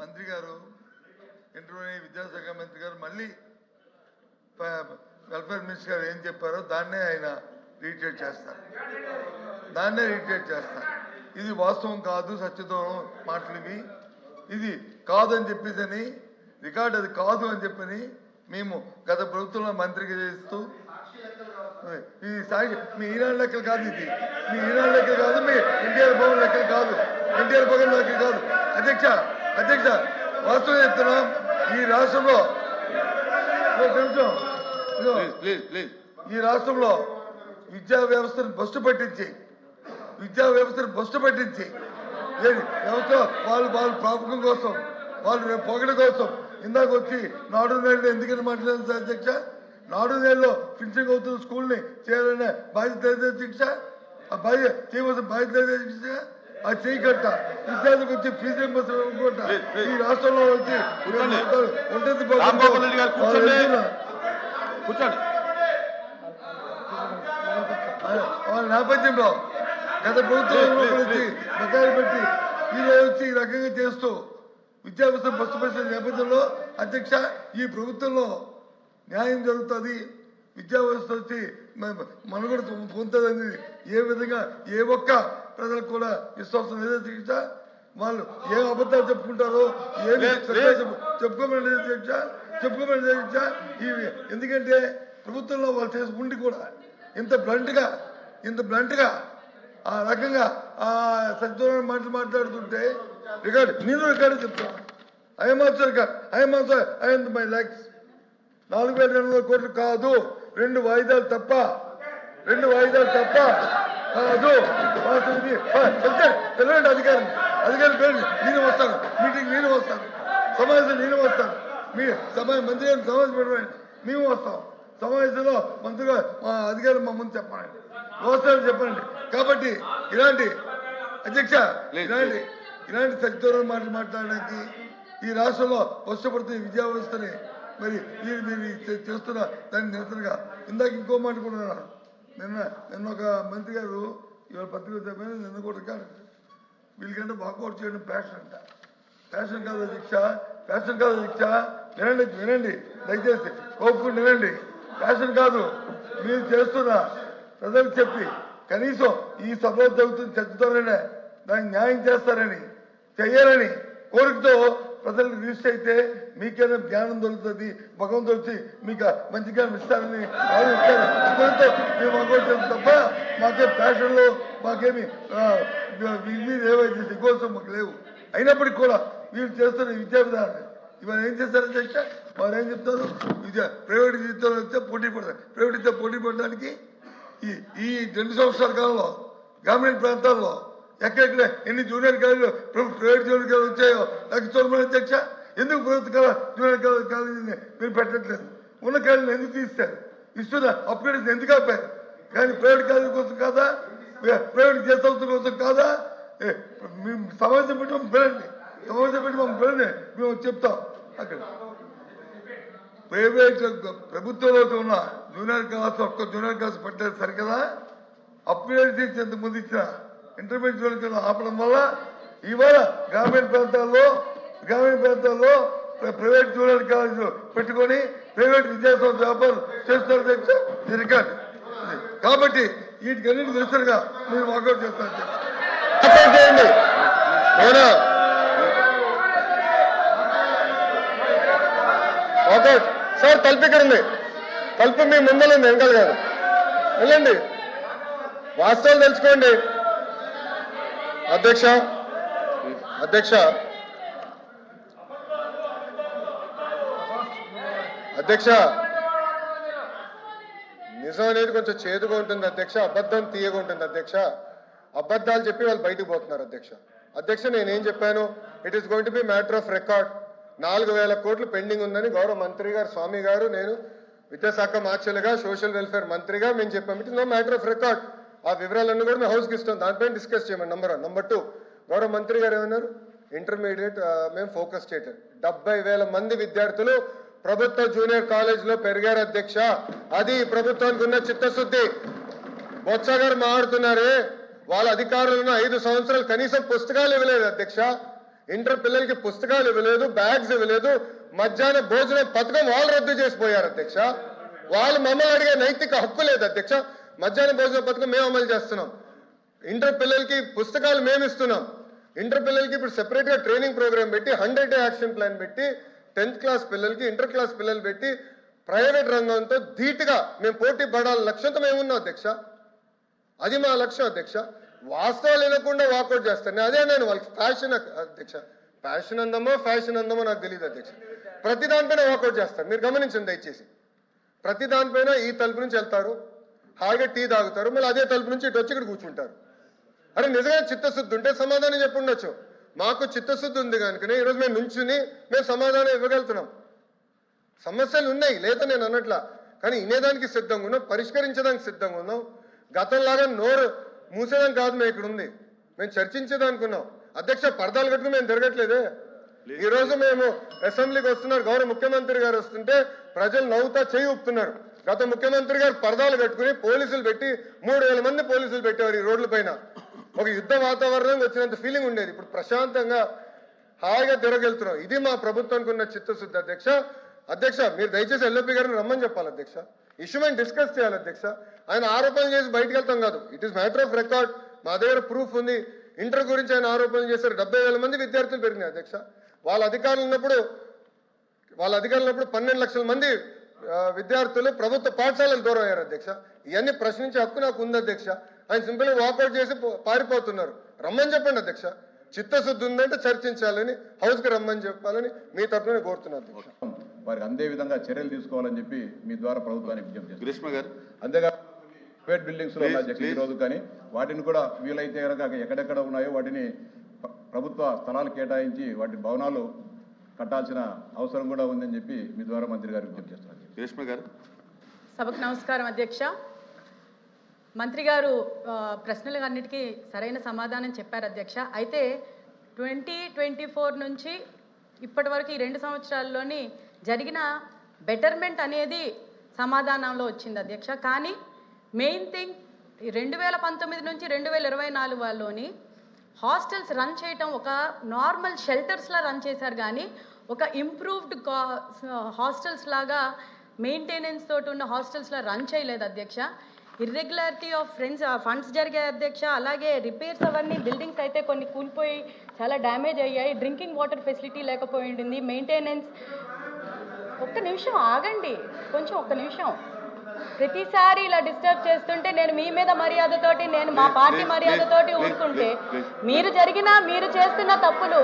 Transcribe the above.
మంత్రి గారు ఇంటర్వ్యూ విద్యాశాఖ మంత్రి గారు మళ్ళీ వెల్ఫేర్ మినిస్టర్ గారు ఏం చెప్పారో దాన్నే ఆయన రీట్రేట్ చేస్తారు. దాన్నే రీట్రేట్ చేస్తారు. ఇది వాస్తవం కాదు సత్యదూరం మాటలు ఇది కాదు అని చెప్పేసి రికార్డ్ అది కాదు అని చెప్పని మేము గత ప్రభుత్వంలో మంత్రికి చేస్తూ ఇది సాక్షి మీ ఈనాడు లెక్కలు కాదు ఇది. మీ ఈనాడు లెక్కలు కాదు మీ ఎన్టీఆర్ భవన్ లెక్కలు కాదు. ఎన్టీఆర్ భవన్ లెక్కలు కాదు. అధ్యక్ష అధ్యక్ష వాస్తవం చెప్తున్నాం ఈ రాష్ట్రంలో ఈ రాష్ట్రంలో విద్యా వ్యవస్థను బస్టు పట్టించి విద్యా వ్యవస్థను బస్టు పట్టించి వ్యవస్థ వాళ్ళు వాళ్ళ ప్రాపకం కోసం వాళ్ళు పొగడ కోసం ఇందాక వచ్చి నాడు నేడు ఎందుకని మాట్లాడారు సార్ అధ్యక్ష? నాడు నేడులో ఫినిషింగ్ అవుతున్న స్కూల్ని చేయాలనే బాధ్యత అధ్యక్ష? ఆ బాధ్యత చేయవలసిన బాధ్యత అధ్యక్ష? అది చేయకట్ట విద్యార్థికి వచ్చి ఫీజు రింబర్స్మెంట్. ఈ రాష్ట్రంలో వచ్చి. ఉంటుంది కూర్చోండి. వాళ్ళు నేపథ్యంలో గత ప్రభుత్వంలో please, వచ్చి. బకాయిలు పెట్టి ఈ రోజు వచ్చి ఈ రకంగా చేస్తూ విద్యాభ్యాసం బస్సు పెట్టిన నేపథ్యంలో అధ్యక్ష ఈ ప్రభుత్వంలో న్యాయం జరుగుతుంది విద్యా వ్యవస్థ వచ్చి మనుగడ పొందుతుందని ఏ విధంగా ఏ ఒక్క ప్రజలకు కూడా విశ్వాసం లేదు అధ్యక్ష వాళ్ళు ఏ అబద్ధాలు చెప్పుకుంటారో ఏమి చెప్పుకోమని అధ్యక్ష చెప్పుకోమని అధ్యక్ష ఇవి ఎందుకంటే ప్రభుత్వంలో వాళ్ళు చేసి ఉండి కూడా ఇంత బ్లంట్గా ఇంత బ్లంట్గా ఆ రకంగా ఆ సత్యనారాయణ మాటలు మాట్లాడుతుంటే రికార్డు నేను రికార్డు చెప్తాను I'm also record I'm also I'm my likes. నాలుగు వేల రెండు వందల కోట్లు కాదు. రెండు వాయిదాలు తప్ప రెండు వాయిదాలు తప్ప. కాదు ఆ, చెప్తే తెలియండి అధికారం అధికారం పేరు నేను వస్తాను. మీటింగ్ నేను వస్తాను. సమావేశం నేను వస్తాను. మీ సమా మంత్రి గారిని సమావేశం పెట్టండి మేము వస్తాం. సమావేశంలో మంత్రిగా మా అధికారులు మా ముందు చెప్పండి వస్తారని చెప్పండి కాబట్టి ఇలాంటి అధ్యక్ష ఇలాంటి ఇలాంటి సత్యదూరం మాటలు మాట్లాడడానికి ఈ రాష్ట్రంలో కష్టపడుతున్న ఈ విద్యా వ్యవస్థని మరి మీరు చేస్తున్న దాన్ని నిరంతరంగా ఇందాక ఇంకో మాట కూడా అన్నారు. నిన్న నిన్న ఒక మంత్రి గారు ఇవాళ పత్రిక చెప్పారు నిన్న కూడా కాదు వీళ్ళకంటే వాకౌట్ చేయడం ప్యాషన్ అంట. ప్యాషన్ కాదు దీక్ష ప్యాషన్ కాదు దీక్ష. వినండి వినండి. దయచేసి కోపుకుని వినండి. ప్యాషన్ కాదు. మీరు చేస్తున్న ప్రజలకు చెప్పి కనీసం ఈ సభలో జరుగుతున్న చర్చతోనే దానికి న్యాయం చేస్తారని చెయ్యాలని కోరికతో ప్రజలకు రిజిస్టర్ అయితే మీకైనా జ్ఞానం దొరుకుతుంది భగవంతుడు వచ్చి మీకు మంచి జ్ఞానం ఇస్తారని వాళ్ళు ఇస్తారు మేము అనుకుంటాం తప్ప మాకే ప్యాషన్లో మాకేమి ఇవి ఏవైతే దిగోసం మాకు లేవు. అయినప్పటికీ కూడా వీళ్ళు చేస్తున్న విద్యా విధానం ఇవాళ ఏం చేస్తారు అధ్యక్ష? వారు ఏం చెప్తారు? విద్య ప్రైవేట్ జీవితంలో వస్తే పోటీ పడతారు. ప్రైవేట్ ఇస్తే పోటీ పడడానికి ఈ ఈ రెండు సంవత్సరాల కాలంలో గ్రామీణ ప్రాంతాల్లో ఎక్కడెక్కడ ఎన్ని జూనియర్ కాలేజీలు ప్రభుత్వ ప్రైవేట్ జూనియర్ కాలేజీలు వచ్చాయో నాకు చూడమని అధ్యక్ష? ఎందుకు ప్రభుత్వ జూనియర్ కాలేజ్ కాలేజీని మీరు పెట్టట్లేదు? ఉన్న కాలేజీని ఎందుకు తీస్తారు ఇస్తున్న అప్గ్రేడేషన్ ఎందుకు ఆపారు? కానీ ప్రైవేట్ కాలేజీ కోసం కాదా? ప్రైవేట్ చేసవసరం కోసం కాదా? ఏ, మేము సమావేశం పెట్టి మమ్మల్ని పిలండి సమావేశం పెట్టి మమ్మల్ని పిలండి మేము చెప్తాం. అక్కడ. ప్రైవేట్ ప్రభుత్వంలో ఉన్న జూనియర్ క్లాస్ ఒక్క జూనియర్ క్లాస్ పెట్టేది సరికదా? అప్గ్రేడ్ చేసి ఎంత ముందు ఇచ్చినా ఇంటర్మీడియట్ జూనియర్ ఆపడం వల్ల ఇవాళ గ్రామీణ ప్రాంతాల్లో గ్రామీణ ప్రాంతాల్లో ప్ర- ప్రైవేట్ జూనియర్ కాలేజ్ పెట్టుకొని ప్రైవేట్ విద్యాసంస్థ వ్యాపారం చేస్తారు అధ్యక్ష రికార్డు కాబట్టి వీటికి వీటికన్నిటి దృష్టిగా మీరు వాకౌట్ చేస్తారు చేయండి. అవునా ఓకే. సార్ తలుపు ఇక్కడ ఉంది. తలుపు మీ ముందర ఉంది వెనకాల కాదు. వెళ్ళండి. వాస్తవాలు తెలుసుకోండి. అధ్యక్ష అధ్యక్ష. అధ్యక్ష. నిజం అనేది కొంచెం చేదుగా ఉంటుంది అధ్యక్ష అబద్ధం తీయగా ఉంటుంది అధ్యక్ష. అబద్ధాలు చెప్పి వాళ్ళు బయటకు పోతున్నారు అధ్యక్ష. అధ్యక్ష నేనేం చెప్పాను? It is going to be matter of record నాలుగు వేల కోట్లు పెండింగ్ ఉందని గౌరవ మంత్రి గారు స్వామి గారు నేను విద్యాశాఖ మార్చలుగా సోషల్ వెల్ఫేర్ మంత్రిగా మేము చెప్పాము. It is no matter of record ఆ వివరాలన్నీ కూడా మేము హౌస్కి ఇస్తాం. దానిపైన డిస్కస్ చేయమని నంబర్ వన్ నంబర్ టూ గౌరవ మంత్రి గారు ఏమన్నారు? ఇంటర్మీడియట్ మేము ఫోకస్ చేయటం డెబ్బై వేల మంది విద్యార్థులు ప్రభుత్వ జూనియర్ కాలేజ్లో పెరిగారు అధ్యక్ష. అది ప్రభుత్వానికి ఉన్న చిత్తశుద్ధి. బొత్స గారు మాట్లాడుతున్నారే. వాళ్ళ అధికారులను ఐదు సంవత్సరాలు కనీసం పుస్తకాలు ఇవ్వలేదు అధ్యక్ష. ఇంటర్ పిల్లలకి పుస్తకాలు ఇవ్వలేదు బ్యాగ్స్ ఇవ్వలేదు. మధ్యాహ్న భోజనం పథకం వాళ్ళు రద్దు చేసిపోయారు అధ్యక్ష. వాళ్ళు మమ్మల్ని అడిగే నైతిక హక్కు లేదు అధ్యక్ష. మధ్యాహ్న భోజన పథకం మేము అమలు చేస్తున్నాం. ఇంటర్ పిల్లలకి పుస్తకాలు మేము ఇస్తున్నాం. ఇంటర్ పిల్లలకి ఇప్పుడు సెపరేట్గా ట్రైనింగ్ ప్రోగ్రామ్ పెట్టి హండ్రెడ్ డే యాక్షన్ ప్లాన్ పెట్టి టెన్త్ క్లాస్ పిల్లలకి ఇంటర్ క్లాస్ పిల్లలు పెట్టి ప్రైవేట్ రంగంతో ధీటుగా మేము పోటీ పడాలి లక్ష్యంతో మేము ఉన్నాం అధ్యక్ష. అది మా లక్ష్యం అధ్యక్ష. వాస్తవాలు వినకుండా వాకౌట్ చేస్తాను అదే నేను వాళ్ళకి ఫ్యాషన్ అధ్యక్ష. ఫ్యాషన్ అందమో ఫ్యాషన్ అందమో నాకు తెలియదు అధ్యక్ష. ప్రతి దానిపైన వాకౌట్ చేస్తారు. మీరు గమనించండి దయచేసి. ప్రతి దానిపైన ఈ తలుపు నుంచి వెళ్తారు. హాయిగా టీ తాగుతారు మళ్ళీ అదే తలుపు నుంచి ఇటు వచ్చి ఇక్కడ కూర్చుంటారు. అరే నిజంగా చిత్తశుద్ధి ఉంటే సమాధానం చెప్పి ఉండొచ్చు మాకు చిత్తశుద్ధి ఉంది కనుకనే ఈరోజు మేము నుంచుని మేము సమాధానం ఇవ్వగలుగుతున్నాం. సమస్యలు ఉన్నాయి లేదా నేను అన్నట్లా. కానీ వినేదానికి సిద్ధంగా ఉన్నాం పరిష్కరించడానికి సిద్ధంగా ఉన్నాం. గతంలాగా నోరు మూసేదానికి కాదు మేము ఇక్కడ ఉంది. మేము చర్చించేదానికి ఉన్నాం. అధ్యక్ష పరదాలు కట్టుకుని మేము తిరగట్లేదే. ఈ రోజు మేము అసెంబ్లీకి వస్తున్నారు గౌరవ ముఖ్యమంత్రి గారు వస్తుంటే ప్రజలు నవ్వుతా చేయి ఊపుతున్నారు. గత ముఖ్యమంత్రి గారు పరదాలు కట్టుకుని పోలీసులు పెట్టి మూడు వేల మంది పోలీసులు పెట్టేవారు ఈ రోడ్ల పైన. ఒక యుద్ధ వాతావరణం వచ్చినంత ఫీలింగ్ ఉండేది. ఇప్పుడు ప్రశాంతంగా హాయిగా తిరగెళ్తున్నాం ఇది మా ప్రభుత్వానికి ఉన్న చిత్తశుద్ధి. అధ్యక్ష అధ్యక్ష మీరు దయచేసి ఎల్ఓపి గారిని రమ్మని చెప్పాలి అధ్యక్ష. ఇష్యూ మేము డిస్కస్ చేయాలి అధ్యక్ష. ఆయన ఆరోపణలు చేసి బయటకు వెళ్తాం కాదు. It is matter of record మా దగ్గర ప్రూఫ్ ఉంది. ఇంటర్ గురించి ఆయన ఆరోపణలు చేశారు. డెబ్బై వేల మంది విద్యార్థులు పెరిగినాయి అధ్యక్ష. వాళ్ళ అధికారులు ఉన్నప్పుడు వాళ్ళ అధికారులు ఉన్నప్పుడు పన్నెండు లక్షల మంది విద్యార్థులు ప్రభుత్వ పాఠశాలకు దూరం అయ్యారు అధ్యక్ష. ఇవన్నీ ప్రశ్నించే హక్కు నాకు ఉంది అధ్యక్ష. ఆయన సింపుల్గా వాకౌట్ చేసి పారిపోతున్నారు. రమ్మని చెప్పండి అధ్యక్ష. చిత్తశుద్ధి ఉందంటే చర్చించాలని హౌస్కి రమ్మని చెప్పాలని మీ తరఫున కోరుతున్నాను అధ్యక్ష. వారికి అందే విధంగా చర్యలు తీసుకోవాలని చెప్పి మీ ద్వారా ప్రభుత్వానికి విజ్ఞప్తి గ్రీష్మ గారు. అంతేకాదు ప్రైవేట్ బిల్డింగ్స్లో ఈ. రోజు కానీ వాటిని కూడా వీలైతే కనుక ఎక్కడెక్కడ ఉన్నాయో వాటిని ప్ర- ప్రభుత్వ స్థలాలు కేటాయించి వాటి భవనాలు కట్టాల్సిన అవసరం కూడా ఉందని చెప్పి మీ ద్వారా మంత్రి గారికి విజ్ఞప్తి చేస్తున్నాను రేష్మ గారు. సభకు నమస్కారం అధ్యక్ష. మంత్రి గారు ప్రశ్నలు అన్నిటికీ సరైన సమాధానం చెప్పారు అధ్యక్ష. అయితే ట్వంటీ ట్వంటీ ఫోర్ నుంచి ఇప్పటి వరకు ఈ రెండు సంవత్సరాల్లోని జరిగిన బెటర్మెంట్ అనేది సమాధానంలో వచ్చింది అధ్యక్ష. కానీ మెయిన్ థింగ్ రెండు వేల పంతొమ్మిది నుంచి రెండు వేల ఇరవై నాలుగు వాళ్ళలోని హాస్టల్స్ రన్ చేయటం ఒక నార్మల్ షెల్టర్స్లా రన్ చేశారు కానీ ఒక ఇంప్రూవ్డ్ హాస్టల్స్ లాగా మెయింటెనెన్స్ తోటి ఉన్న హాస్టల్స్లో రన్ చేయలేదు అధ్యక్ష. ఇర్రెగ్యులారిటీ ఆఫ్ ఫ్రెండ్స్ ఫండ్స్ జరిగాయి అధ్యక్ష. అలాగే రిపేర్స్ అవన్నీ బిల్డింగ్స్ అయితే కొన్ని కూలిపోయి చాలా డ్యామేజ్ అయ్యాయి. డ్రింకింగ్ వాటర్ ఫెసిలిటీ లేకపోయి ఉంటుంది మెయింటెనెన్స్ ఒక్క నిమిషం ఆగండి. కొంచెం ఒక్క నిమిషం. ప్రతిసారి ఇలా డిస్టర్బ్ చేస్తుంటే నేను మీ మీద మర్యాదతోటి నేను మా పార్టీ మర్యాదతోటి ఊరుకుంటే. మీరు జరిగిన మీరు చేస్తున్న తప్పులు